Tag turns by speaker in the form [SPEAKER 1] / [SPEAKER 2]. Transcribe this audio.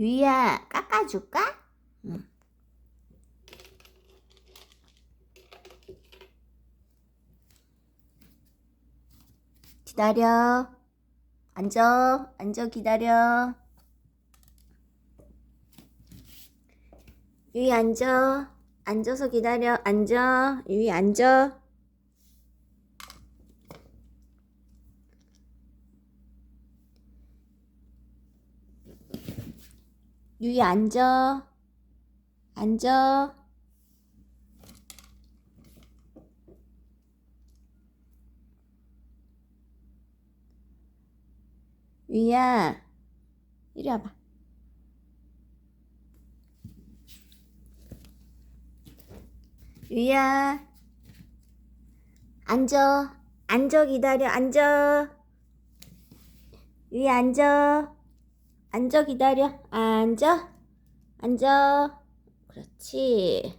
[SPEAKER 1] 유이야, 깎아줄까? 응. 기다려. 앉아. 앉아, 기다려. 유이 앉아. 앉아서 기다려. 앉아. 유이 앉아. 유이 앉아. 앉아. 유이야. 이리 와봐. 유이야. 앉아. 앉아 기다려. 앉아. 유이 앉아. 앉아 기다려. 앉아. 앉아. 그렇지.